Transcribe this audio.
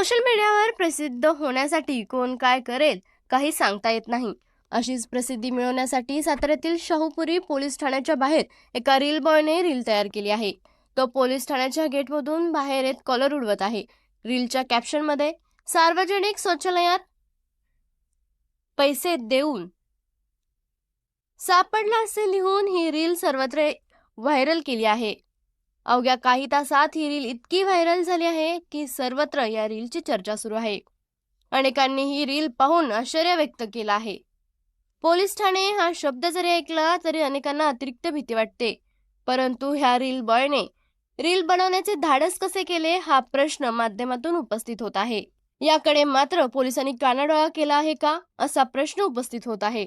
Social मीडियावर प्रसिद्ध होण्यासाठी कोण काय करेल काही सांगता येत नाही. अशीच प्रसिद्धी मिळवण्यासाठी साताऱ्यातील शाहूपुरी पोलीस ठाण्याच्या बाहेर एका रील बॉयने रील तयार केली आहे. तो पोलीस ठाण्याच्या गेटमधून बाहेर येत कॉलर उडवत आहे. रीलच्या कॅप्शनमध्ये सार्वजनिक शौचालयात पैसे देऊन सापडला असे लिहून ही रील सर्वत्र व्हायरल केली आहे. अवघ्या काही तासात ही रील इतकी व्हायरल झाली आहे की सर्वत्र या रीलची चर्चा सुरू आहे. अनेकांनी ही रील पाहून आश्चर्य व्यक्त केलं आहे. पोलीस ठाणे हा शब्द जरी ऐकला तरी अनेकांना अतिरिक्त भीती वाटते. परंतु ह्या रील बॉयने रील बनवण्याचे धाडस कसे केले हा प्रश्न माध्यमातून उपस्थित होत आहे. याकडे मात्र पोलिसांनी कानाडोळा केला आहे का असा प्रश्न उपस्थित होत आहे.